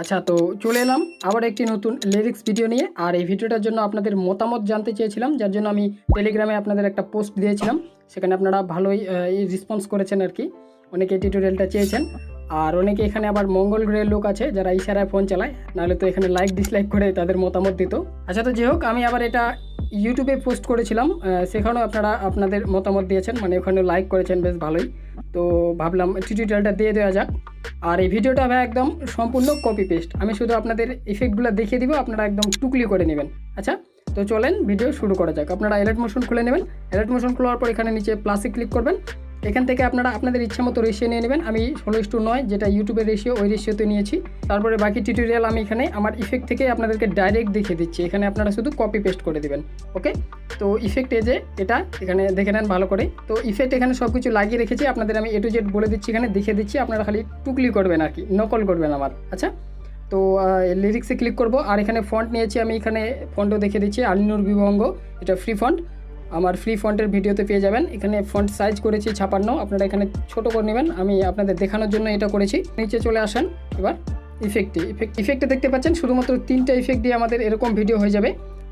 আচ্ছা তো চলে এলাম আবার একটি নতুন লিরিক্স ভিডিও নিয়ে। আর এই ভিডিওটার জন্য আপনাদের মতামত জানতে চেয়েছিলাম, যার জন্য আমি টেলিগ্রামে আপনাদের একটা পোস্ট দিয়েছিলাম। সেখানে আপনারা ভালোই রেসপন্স করেছেন আর কি। অনেকে টিউটোরিয়ালটা চেয়েছেন। আর অনেকে এখানে আবার মঙ্গল গ্রহের লোক আছে, যারা ইশারায় ফোন চালায়। নাহলে তো এখানে লাইক ডিসলাইক করে তাদের মতামত দিত। আচ্ছা তো যাই হোক আমি আবার এটা ইউটিউবে পোস্ট করেছিলাম সেখানেও আপনারা আপনাদের মতামত দিয়েছেন। মানে ওখানে লাইক করেছেন, বেশ ভালোই। তো ভাবলাম টিউটোরিয়ালটা দিয়ে দেওয়া যাক। আর এই ভিডিওটা ভাই একদম সম্পূর্ণ কপি পেস্ট আমি শুধু আপনাদের ইফেক্টগুলো দেখিয়ে দিব, আপনারা একদম টুকলি করে নেবেন। আচ্ছা তো চলেন ভিডিও শুরু করা যাক। আপনারা অ্যালার্ট মোশন খুলে নেবেন। অ্যালার্ট মোশন খোলার পর এখানে নিচে প্লাসে ক্লিক করবেন। এখান থেকে আপনারা আপনাদের ইচ্ছা মতো রেশিও নিয়ে নেবেন। আমি ষোলো ইস্টু নয়, যেটা ইউটিউবের রেশিও ওই রেশিওতে নিয়েছি। তারপরে বাকি টিউটোরিয়াল আমি এখানে আমার ইফেক্ট থেকে আপনাদেরকে ডাইরেক্ট দেখিয়ে দিচ্ছি। এখানে আপনারা শুধু কপি পেস্ট করে দেবেন ওকে তো ইফেক্ট যে, এটা এখানে দেখে নেন ভালো করে। তো ইফেক্ট এখানে সব কিছু লাগিয়ে রেখেছি। আপনাদের আমি এ টু জেড বলে দিচ্ছি, এখানে দেখে দিচ্ছি। আপনারা খালি টুকলি করবেন আর কি নকল করবেন আমার আচ্ছা? তো লিরিক্সে ক্লিক করব। আর এখানে ফন্ট নিয়েছি আমি, এখানে ফন্টও দেখে দিচ্ছি আলিনুর বিভঙ্গ এটা ফ্রি ফন্ট আমার ফ্রি ফন্টের ভিডিওতে পেয়ে যাবেন। এখানে ফন্ট সাইজ করেছি ছাপান্ন। আপনারা এখানে ছোট করে নেবেন। আমি আপনাদের দেখানোর জন্য এটা করেছি। নিচে চলে আসেন। এবার ইফেক্টে ইফেক্ট ইফেক্টে দেখতে পাচ্ছেন, শুধুমাত্র তিনটা ইফেক্ট দিয়ে আমাদের এরকম ভিডিও হয়ে যাবে।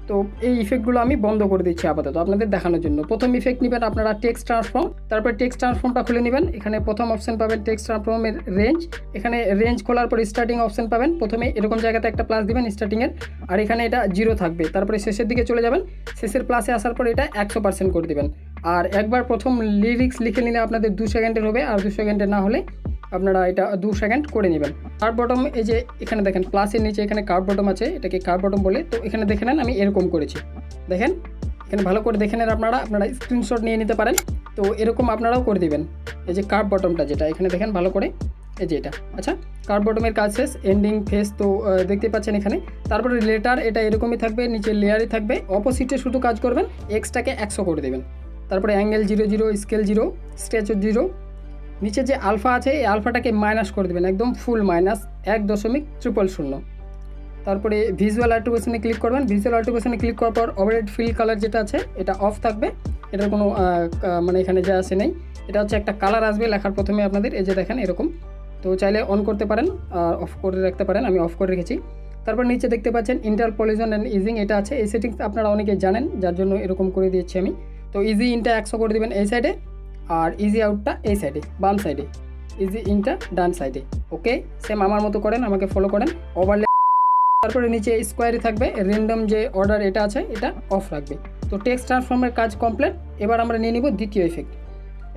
তো এই ইফেক্টগুলো আমি বন্ধ করে দিচ্ছি আপাতত আপনাদের দেখানোর জন্য। প্রথম ইফেক্ট নেবেন আপনারা টেক্সট ট্রান্সফর্ম তারপর টেক্সট ট্রান্সফর্মটা খুলে নেবেন। এখানে প্রথম অপশন পাবেন টেক্সট ট্রান্সফর্মের রেঞ্জ এখানে রেঞ্জ খোলার পর স্টার্টিং অপশন পাবেন। প্রথমে এরকম জায়গাতে একটা প্লাস দিবেন স্টার্টিংয়ের আর এখানে এটা জিরো থাকবে। তারপরে শেষের দিকে চলে যাবেন। শেষের প্লাসে আসার পর এটা একশো পার্সেন্ট করে দেবেন। আর একবার প্রথম লিরিক্স লিখে নিলে আপনাদের দু সেকেন্ডের হবে। আর দু সেকেন্ডের না হলে আপনারা এটা দু সেকেন্ড করে নেবেন। কার্ড বটম এই যে এখানে দেখেন প্লাসের নিচে এখানে কার্ড বটম আছে, এটাকে কার্ড বটম বলে। তো এখানে দেখে নেন, আমি এরকম করেছি। দেখেন, এখানে ভালো করে দেখে নেন আপনারা আপনারা স্ক্রিনশট নিয়ে নিতে পারেন। তো এরকম আপনারাও করে দিবেন। এই যে কার্ড বটমটা যেটা, এখানে দেখেন ভালো করে, এই যে এটা। আচ্ছা কার্ড বটমের কাজ শেষ এন্ডিং ফেস তো দেখতে পাচ্ছেন এখানে। তারপরে লেটার এটা এরকমই থাকবে নিচে লেয়ারই থাকবে। অপোজিটে শুধু কাজ করবেন এক্সটাকে একশো করে দেবেন। তারপরে angle zero zero scale zero statue zero নিচে যে আলফা আছে, এই আলফাটাকে মাইনাস করে দেবেন, একদম ফুল মাইনাস এক দশমিক ট্রিপল শূন্য। তারপরে ভিজুয়াল আর্টিফিকেশনে ক্লিক করবেন ভিজুয়াল আর্টিফিকেশনে ক্লিক করার পর ওভারহেড ফিল কালার যেটা আছে, এটা অফ থাকবে। এটার কোনো মানে এখানে যা আসে নেই। এটা হচ্ছে একটা কালার আসবে লেখার প্রথমে আপনাদের, এই যে দেখেন এরকম। তো চাইলে অন করতে পারেন, আর অফ করে রাখতে পারেন, আমি অফ করে রেখেছি। তারপর নিচে দেখতে পাচ্ছেন ইন্টার পলিজন অ্যান্ড ইজিং এটা আছে। এই সেটিংস আপনারা অনেকে জানেন, যার জন্য এরকম করে দিয়েছি আমি। তো ইজি ইনটা একশো করে দেবেন এই সাইডে আর ইজি আউটটা এই সাইডে বাম সাইডে ইজি ইনটা ডান সাইডে ওকে সেম আমার মতো করেন, আমাকে ফলো করেন। ওভারলে তারপরে নিচে স্কোয়ারই থাকবে র্যান্ডম যে অর্ডার এটা আছে, এটা অফ রাখবে। তো টেক্সট ট্রান্সফর্মের কাজ কমপ্লিট এবার আমরা নিয়ে নিব দ্বিতীয় ইফেক্ট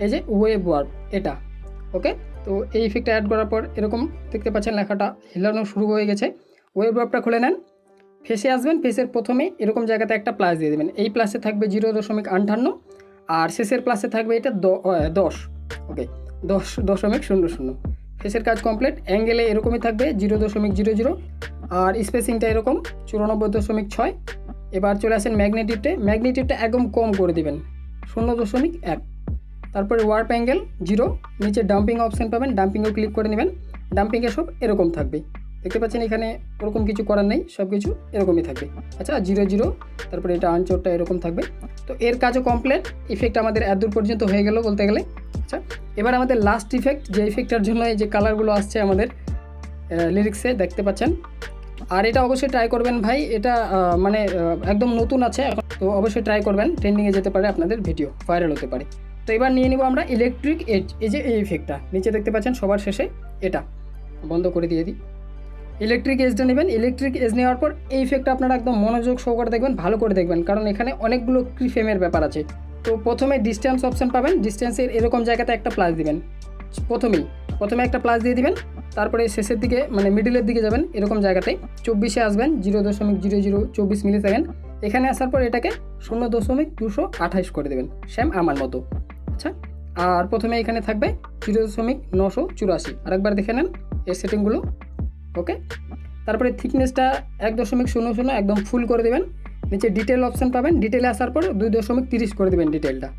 এই যে ওয়েব ওয়ার্ড এটা ওকে তো এই ইফেক্টটা অ্যাড করার পর এরকম দেখতে পাচ্ছেন লেখাটা হিলানো শুরু হয়ে গেছে। ওয়েব ওয়ার্ডটা খুলে নেন। ফেসে আসবেন ফেসের প্রথমে এরকম জায়গাতে একটা প্লাস দিয়ে দেবেন। এই প্লাসে থাকবে জিরো দশমিক আটান্ন। আর শেষের প্লাসে থাকবে এটা দশ। ওকে দশ, দশমিক শূন্য শূন্য। শেষের কাজ কমপ্লিট অ্যাঙ্গেলে এরকমই থাকবে জিরো দশমিক জিরো জিরো, আর স্পেসিংটা এরকম, চুরানব্বই দশমিক ছয়। এবার চলে আসেন ম্যাগনেটিভটে ম্যাগনেটিভটা একদম কম করে দিবেন, শূন্য দশমিক এক। তারপরে ওয়ার্প অ্যাঙ্গেল জিরো নিচে ডাম্পিং অপশান পাবেন ডাম্পিংও ক্লিক করে নেবেন। ডাম্পিংয়ে সব এরকম থাকবে। দেখতে পাচ্ছেন এখানে ওরকম কিছু করার নেই সব কিছু এরকমই থাকবে। আচ্ছা জিরো জিরো তারপরে এটা আনচোরটা এরকম থাকবে। তো এর কাজও কমপ্লিট ইফেক্ট আমাদের এত দূর পর্যন্ত হয়ে গেল বলতে গেলে। আচ্ছা এবার আমাদের লাস্ট ইফেক্ট যে ইফেক্টটার জন্য এই যে কালারগুলো আসছে আমাদের লিরিক্সে দেখতে পাচ্ছেন। আর এটা অবশ্যই ট্রাই করবেন ভাই, এটা মানে একদম নতুন আছে, এখন তো অবশ্যই ট্রাই করবেন ট্রেন্ডিংয়ে যেতে পারে আপনাদের ভিডিও ভাইরাল হতে পারে। তো এবার নিয়ে নিব আমরা ইলেকট্রিক এজ এই যে এই ইফেক্টটা নিচে দেখতে পাচ্ছেন সবার শেষে এটা, বন্ধ করে দিয়ে দিই। ইলেকট্রিক এজটা নেবেন। ইলেকট্রিক এজ নেওয়ার পর এই ইফেক্টটা আপনারা একদম মনোযোগ সহকারে দেখবেন, ভালো করে দেখবেন। কারণ এখানে অনেকগুলো ফ্রেমের ব্যাপার আছে। তো প্রথমে ডিস্টেন্স অপশন পাবেন। ডিস্টেন্সের এরকম জায়গাতে একটা প্লাস দিবেন। প্রথমেই, প্রথমে একটা প্লাস দিয়ে দিবেন। তারপরে শেষের দিকে মানে মিডিলের দিকে যাবেন এরকম জায়গাতে। চব্বিশে আসবেন জিরো দশমিক জিরো জিরো চব্বিশ মিলি সেকেন্ড এখানে আসার পর এটাকে শূন্য দশমিক দুশো আঠাইশ করে দেবেন সেম আমার মতো। আচ্ছা আর প্রথমে এখানে থাকবে জিরো দশমিক নশো চুরাশি। আরেকবার দেখে নেন, এই সেটিংগুলো ওকে? তারপরে থিকনেসটা এক দশমিক শূন্য শূন্য একদম ফুল করে দেবেন। নিচে ডিটেল অপশান পাবেন। ডিটেলে আসার পর দুই দশমিক তিরিশ করে দেবেন ডিটেলটা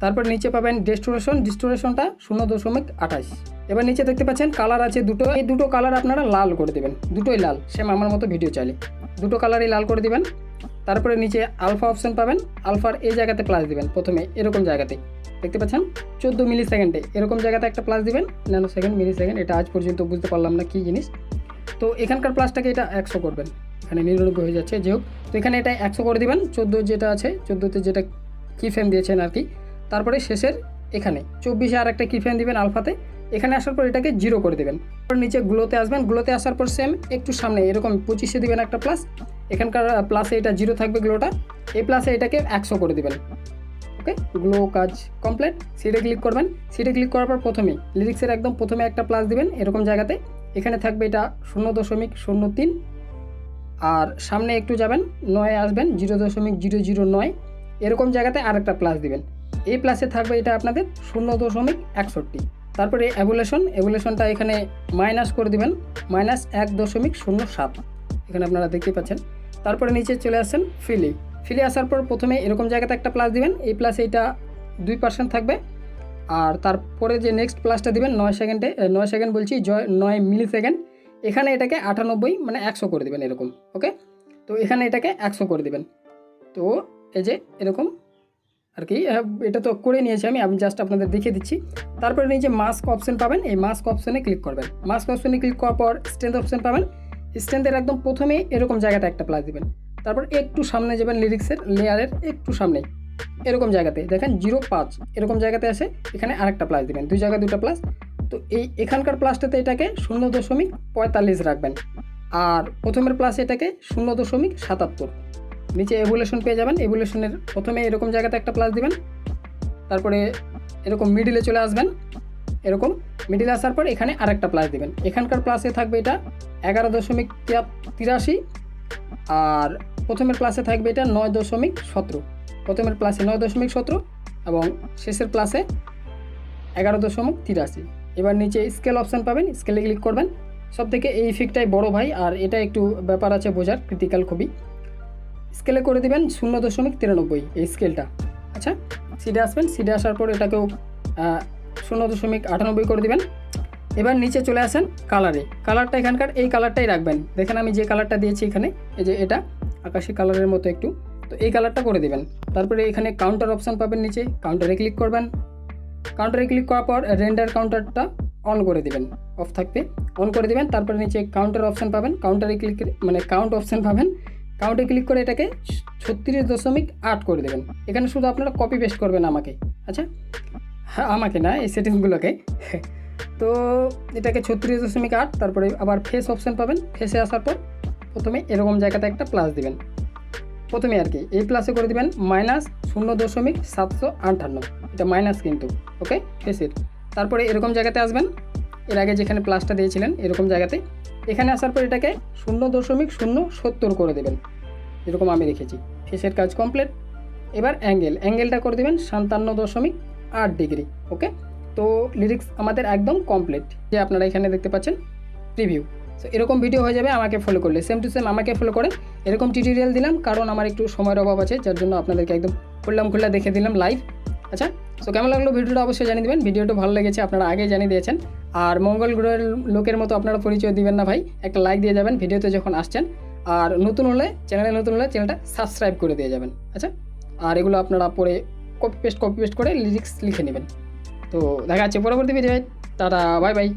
তারপর নিচে পাবেন ডেস্টোরেশন। ডিস্টোরেশনটা শূন্য দশমিক আঠাশ। এবার নিচে দেখতে পাচ্ছেন কালার আছে দুটো। এই দুটো কালার আপনারা লাল করে দেবেন। দুটোই লাল। সেম আমার মতো ভিডিও চাইলে। দুটো কালারই লাল করে দিবেন। তারপরে নিচে আলফা অপশন পাবেন, আলফার এই জায়গাতে প্লাস দিবেন, প্রথমে এরকম জায়গাতে। দেখতে পাচ্ছেন? চোদ্দ মিলি সেকেন্ডে এরকম জায়গাতে একটা প্লাস দিবেন ন্যানো সেকেন্ড মিলি সেকেন্ড এটা আজ পর্যন্ত বুঝতে পারলাম না কী জিনিস। তো এখানকার প্লাসটাকে এটা একশো করবেন, এখানে নিরানব্বই হয়ে যাচ্ছে। যে হোক, তো এখানে এটা একশো করে দিবেন, চোদ্দ যেটা আছে, চোদ্দোতে যেটা কি ফ্রেম দিয়েছেন আর কি। তারপরে শেষের এখানে, চব্বিশে আর একটা কি ফ্রেম দিবেন আলফাতে, এখানে আসার পর এটাকে জিরো করে দেবেন। তারপর নিচে গ্লোতে আসবেন গ্লোতে আসার পর সেম একটু সামনে এরকম পঁচিশে দিবেন একটা প্লাস এখানকার প্লাসে এটা জিরো থাকবে গ্লোটা এই প্লাসে এটাকে একশো করে দেবেন। ওকে গ্লো কাজ কমপ্লিট সিটে ক্লিক করবেন। সিটে ক্লিক করার পর প্রথমে লিরিক্সের একদম প্রথমে একটা প্লাস দিবেন এরকম জায়গাতে। এখানে থাকবে এটা শূন্য দশমিক শূন্য তিন। আর সামনে একটু যাবেন, নয় আসবেন জিরো দশমিক জিরো জিরো নয়। এরকম জায়গাতে আরেকটা প্লাস দিবেন। এই প্লাসে থাকবে এটা আপনাদের শূন্য দশমিক একষট্টি। তারপরে অ্যাভুলেশন অ্যাভুলেশনটা এখানে মাইনাস করে দিবেন। মাইনাস এক দশমিক শূন্য সাত। এখানে আপনারা দেখতে পাচ্ছেন। তারপরে নিচে চলে আসছেন ফিলি ফিলি আসার পর প্রথমে এরকম জায়গাতে একটা প্লাস দিবেন, এই প্লাস এইটা দুই পার্সেন্ট থাকবে। আর তারপরে যে নেক্সট প্লাসটা দিবেন, নয় সেকেন্ডে নয় সেকেন্ড বলছি, জয়, নয় মিলি সেকেন্ড এখানে এটাকে আটানব্বই মানে একশো করে দেবেন এরকম ওকে তো এখানে এটাকে একশো করে দেবেন। তো এই যে এরকম আর কি এটা তো করে নিয়েছি আমি আমি জাস্ট আপনাদের দেখিয়ে দিচ্ছি। তারপরে নিচে মাস্ক অপশন পাবেন, এই মাস্ক অপশনে ক্লিক করবেন। মাস্ক অপশনে ক্লিক করার পর স্ট্রেন্থ অপশন পাবেন। স্ট্রেন্থের একদম প্রথমে এরকম জায়গাটা একটা প্লাস দিবেন। তারপর একটু সামনে যাবেন লিরিক্সের লেয়ারের একটু সামনে এরকম জায়গাতে। দেখেন জিরো পাঁচ, এরকম জায়গাতে আসে, এখানে আরেকটা প্লাস দিবেন। দুই জায়গায় দুটো প্লাস তো এই এখানকার প্লাসটাতে এটাকে শূন্য দশমিক পঁয়তাল্লিশ রাখবেন। আর প্রথমের প্লাস এটাকে শূন্য দশমিক সাতাত্তর। নিচে এভুলেশন পেয়ে যাবেন। এভুলেশনের প্রথমে এরকম জায়গাতে একটা প্লাস দিবেন। তারপরে এরকম মিডিলে চলে আসবেন। এরকম মিডিলে আসার পর এখানে আরেকটা প্লাস দিবেন। এখানকার প্লাসে থাকবে এটা এগারো দশমিক তিরাশি আর প্রথমের প্লাসে থাকবে এটা নয় দশমিক সতেরো। প্রথমের প্লাসে নয় দশমিক সতেরো এবং শেষের প্লাসে এগারো দশমিক তিরাশি। এবার নিচে স্কেল অপশান পাবেন স্কেলে ক্লিক করবেন। সব থেকে এই ইফেক্টটাই বড় ভাই আর এটা একটু ব্যাপার আছে বোঝার ক্রিটিক্যাল খুবই। স্কেলে করে দিবেন শূন্য দশমিক তিরানব্বই এই স্কেলটা আচ্ছা সিডে আসবেন সিডে আসার পর এটাকেও শূন্য দশমিক আটানব্বই করে দেবেন। এবার নিচে চলে আসেন কালারে। কালারটা এখানকার, এই কালারটাই রাখবেন। দেখেন আমি যে কালারটা দিয়েছি এখানে, এই যে এটা আকাশি কালারের মতো একটু। তো এই কালারটা করে দিবেন। তারপরে এখানে কাউন্টার অপশান পাবেন নিচে কাউন্টারে ক্লিক করবেন। কাউন্টারে ক্লিক করার পর রেন্ডার কাউন্টারটা অন করে দিবেন। অফ থাকবে। অন করে দিবেন, তারপরে নিচে কাউন্টার অপশান পাবেন। কাউন্টারে ক্লিক মানে কাউন্ট অপশান পাবেন। কাউন্টে ক্লিক করে এটাকে ছত্রিশ দশমিক আট করে দেবেন। এখানে শুধু আপনারা কপি পেস্ট করবেন আমাকে। আচ্ছা? আমাকে না, এই সেটিংসগুলোকে তো এটাকে ছত্রিশ দশমিক আট, তারপরে আবার ফেস অপশান পাবেন। ফেসে আসার পর প্রথমে এরকম জায়গাতে একটা প্লাস দিবেন। প্রথমে আর কি, এই প্লাসে করে দিবেন মাইনাস শূন্য দশমিক সাতশো আটান্ন। এটা মাইনাস কিন্তু ওকে ফেসের তারপরে এরকম জায়গাতে আসবেন। এর আগে যেখানে প্লাসটা দিয়েছিলেন, এরকম জায়গাতে। এখানে আসার পর এটাকে শূন্য দশমিক শূন্য সত্তর করে দেবেন। এরকম আমি রেখেছি। ফেসের কাজ কমপ্লিট এবার অ্যাঙ্গেল অ্যাঙ্গেলটা করে দেবেন সাতান্ন দশমিক আট ডিগ্রি ওকে তো লিরিক্স আমাদের একদম কমপ্লিট যে আপনারা এখানে দেখতে পাচ্ছেন রিভিউ সো এরকম ভিডিও হয়ে যাবে, আমাকে ফলো করলে। সেম টু সেম আমাকে ফলো করেন এরকম টিউটোরিয়াল দিলাম, কারণ আমার একটু সময়ের অভাব আছে, যার জন্য আপনাদেরকে একদম খুললাম খুললা দেখে দিলাম লাইভ আচ্ছা সো কেমন লাগল ভিডিওটা? অবশ্যই জানিয়ে দেবেন। ভিডিওটা ভালো লেগেছে, আপনারা আগে জানিয়ে দিয়েছেন। আর মঙ্গল গ্রহের লোকের মতো আপনারা পরিচয় দিবেন না ভাই। একটা লাইক দিয়ে যাবেন ভিডিওতে যখন আসছেন। আর নতুন হলে চ্যানেলে নতুন হলে চ্যানেলটা সাবস্ক্রাইব করে দিয়ে যাবেন। আচ্ছা আর এগুলো আপনারা পরে কপি পেস্ট কপি পেস্ট করে লিরিক্স লিখে নেবেন। তো দেখা যাচ্ছে পরবর্তী ভিডিও টাটা বাই বাই